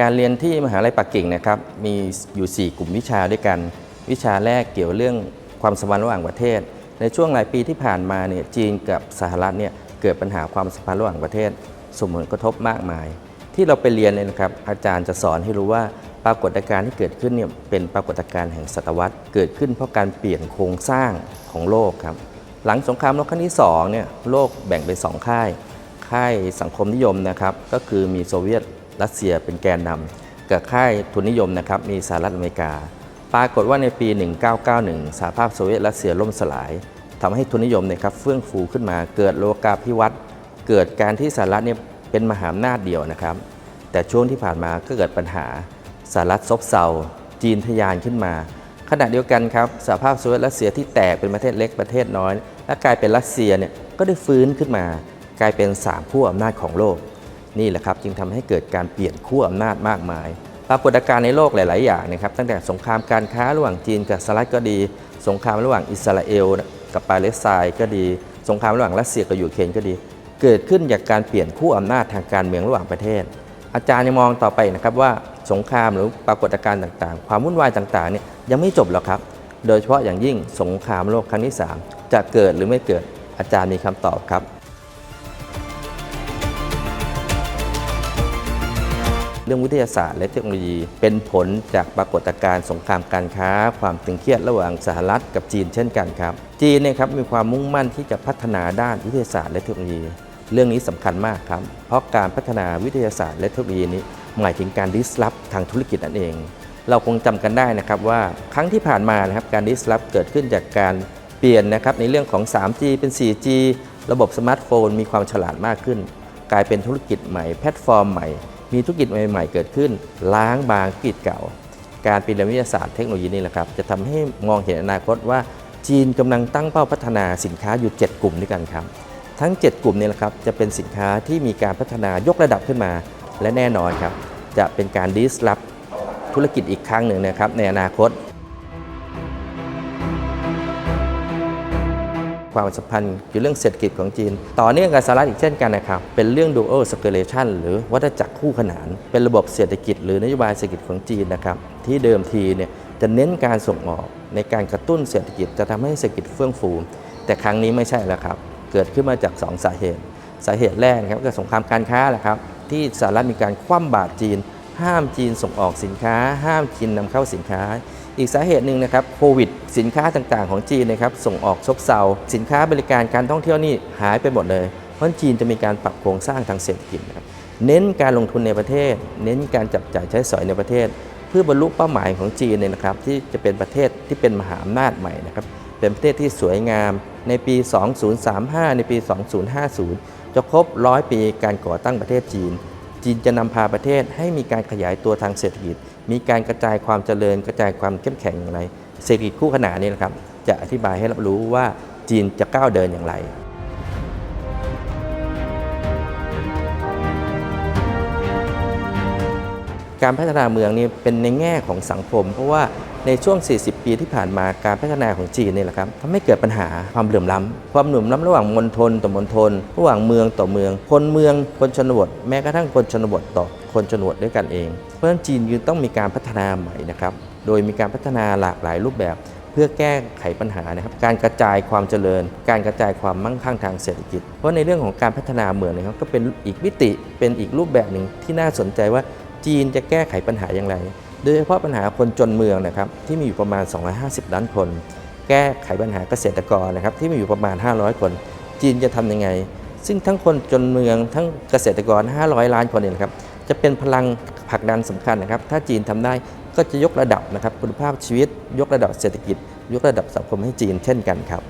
การเรียนที่มหาลัยปักกิ่งนะครับมีอยู่ 4 กลุ่มวิชาด้วยกัน วิชาแรกเกี่ยวเรื่องความสัมพันธ์ระหว่างประเทศ ในช่วงหลายปีที่ผ่านมาเนี่ยจีนกับสหรัฐเนี่ยเกิดปัญหาความสัมพันธ์ระหว่างประเทศส่งผลกระทบมากมาย ที่เราไปเรียนเนี่ยนะครับอาจารย์จะสอนให้รู้ว่าปรากฏการณ์ที่เกิดขึ้นเนี่ยเป็นปรากฏการณ์แห่งศตวรรษ เกิดขึ้นเพราะการเปลี่ยนโครงสร้างของโลกครับหลังสงครามโลกครั้งที่2เนี่ยโลกแบ่งเป็นสองค่าย ค่ายสังคมนิยมนะครับก็คือมีโซเวียต รัสเซียเป็นแกนนำกับค่ายทุนนิยมนะครับมีสหรัฐอเมริกา ปรากฏว่าในปี 1991สหภาพโซเวียตรัสเซียล่มสลายทำให้ทุนนิยมเนยครับเฟื่องฟูขึ้นมาเกิดโลกาภิวัตน์เกิดการที่สหรัฐเนี่ยเป็นมหาอำนาจเดียวนะครับ แต่ช่วงที่ผ่านมาก็เกิดปัญหาสหรัฐซบเซาจีนทะยานขึ้นมา ขณะเดียวกันครับสหภาพโซเวียตรัสเซียที่แตกเป็นประเทศเล็กประเทศน้อย และกลายเป็นรัสเซียเนี่ยก็ได้ฟื้นขึ้นมา กลายเป็นสามขั้อำนาจของโลก นี่แหละครับจึงทำให้เกิดการเปลี่ยนขั้วอำนาจมากมาย ปรากฏการณ์ในโลกหลาย ๆ อย่างนะครับตั้งแต่สงครามการค้าระหว่างจีนกับสหรัฐก็ดี สงครามระหว่างอิสราเอลกับปาเลสไตน์ก็ดี สงครามระหว่างรัสเซียกับยูเครนก็ดี เกิดขึ้นจากการเปลี่ยนขั้วอำนาจทางการเมืองระหว่างประเทศ อาจารย์ยังมองต่อไปนะครับว่าสงครามหรือปรากฏการณ์ต่าง ๆ ความวุ่นวายต่าง ๆ เนี่ยยังไม่จบหรอกครับ โดยเฉพาะอย่างยิ่งสงครามโลกครั้งที่ 3 จะเกิดหรือไม่เกิดอาจารย์มีคำตอบครับ รื่องวิทยาศาสตร์และเทคโนโลยี เป็นผลจากปรากฏการณ์สงครามการค้า ความตึงเครียดระหว่างสหรัฐกับจีนเช่นกันครับ จีนเนี่ยครับมีความมุ่งมั่นที่จะพัฒนาด้านวิทยาศาสตร์และเทคโนโลยี เรื่องนี้สำคัญมากครับ เพราะการพัฒนาวิทยาศาสตร์และเทคโนโลยีนี้หมายถึงการดิสลอฟทางธุรกิจนั่นเอง เราคงจำกันได้นะครับว่าครั้งที่ผ่านมานะครับการดิสลอฟเกิดขึ้นจากการเปลี่ยนนะครับในเรื่องของ 3G เป็น 4G ระบบสมาร์ทโฟนมีความฉลาดมากขึ้น กลายเป็นธุรกิจใหม่แพลตฟอร์มใหม่ มีธุรกิจใหม่ๆเกิดขึ้น ล้างบางธุรกิจเก่า การเปลี่ยนวิทยาศาสตร์เทคโนโลยีนี่แหละครับ จะทำให้มองเห็นอนาคตว่าจีนกำลังตั้งเป้าพัฒนาสินค้าอยู่ 7 กลุ่มด้วยกันครับ ทั้ง 7 กลุ่มนี้แหละครับจะเป็นสินค้าที่มีการพัฒนายกระดับขึ้นมา และแน่นอนครับ จะเป็นการดิสลอฟธุรกิจอีกครั้งหนึ่งนะครับในอนาคต ความสัมพันธ์เกี่ยวเรื่องเศรษฐกิจของจีน ต่อเนื่องกับสหรัฐอีกเช่นกันนะครับ เป็นเรื่อง dual circulation หรือวัฏจักรคู่ขนาน เป็นระบบเศรษฐกิจหรือนโยบายเศรษฐกิจของจีนนะครับที่เดิมทีเนี่ยจะเน้นการส่งออกในการกระตุ้นเศรษฐกิจจะทำให้เศรษฐกิจเฟื่องฟู แต่ครั้งนี้ไม่ใช่แล้วครับ เกิดขึ้นมาจาก 2 สาเหตุ สาเหตุแรกครับก็สงครามการค้าแหละครับที่สหรัฐมีการคว่ำบาตรจีน ห้ามจีนส่งออกสินค้า ห้ามจีนนำเข้าสินค้า อีกสาเหตุหนึ่งนะครับโควิด สินค้าต่างๆของจีนนะครับส่งออกซบเซาสินค้าบริการการท่องเที่ยวนี่หายไปหมดเลย เพราะจีนจะมีการปรับโครงสร้างทางเศรษฐกิจนะครับเน้นการลงทุนในประเทศ เน้นการจับจ่ายใช้สอยในประเทศ เพื่อบรรลุเป้าหมายของจีนเนี่ยนะครับที่จะเป็นประเทศที่เป็นมหาอำนาจใหม่นะครับเป็นประเทศที่สวยงามในปี 2035 ในปี 2050 จะครบร้อยปีการก่อตั้งประเทศจีน จีนจะนำพาประเทศให้มีการขยายตัวทางเศรษฐกิจ มีการกระจายความเจริญ กระจายความเข้มแข็งอย่างไร เศรษฐกิจคู่ขนานนี้นะครับ จะอธิบายให้รับรู้ว่าจีนจะก้าวเดินอย่างไร การพัฒนาเมืองนี่เป็นในแง่ของสังคม เพราะว่าในช่วง 40 ปีที่ผ่านมาการพัฒนาของจีนนี่แหละครับทำให้เกิดปัญหาความเหลื่อมล้ำความเหลื่อมล้ำระหว่างมณฑลต่อมณฑลระหว่างเมืองต่อเมือง คนเมืองคนชนบท แม้กระทั่งคนชนบทต่อคนชนบทด้วยกันเอง เพราะฉะนั้นจีนยึงต้องมีการพัฒนาใหม่นะครับโดยมีการพัฒนาหลากหลายรูปแบบเพื่อแก้ไขปัญหานะครับ การกระจายความเจริญ การกระจายความมั่งคั่งทางเศรษฐกิจ เพราะในเรื่องของการพัฒนาเมืองนะครับก็เป็นอีกมิติ เป็นอีกรูปแบบหนึ่งที่น่าสนใจว่า จีนจะแก้ไขปัญหาอย่างไร โดยเฉพาะปัญหาคนจนเมืองนะครับที่มีอยู่ประมาณ 250 ล้านคน แก้ไขปัญหาเกษตรกรนะครับที่มีอยู่ประมาณ 500 คน จีนจะทำยังไง ซึ่งทั้งคนจนเมืองทั้งเกษตรกร 500 ล้านคนเนี่ยนะครับจะเป็นพลังผลักดันสำคัญนะครับ ถ้าจีนทำได้ก็จะยกระดับนะครับคุณภาพชีวิต ยกระดับเศรษฐกิจ ยกระดับสังคมให้จีนเช่นกันครับ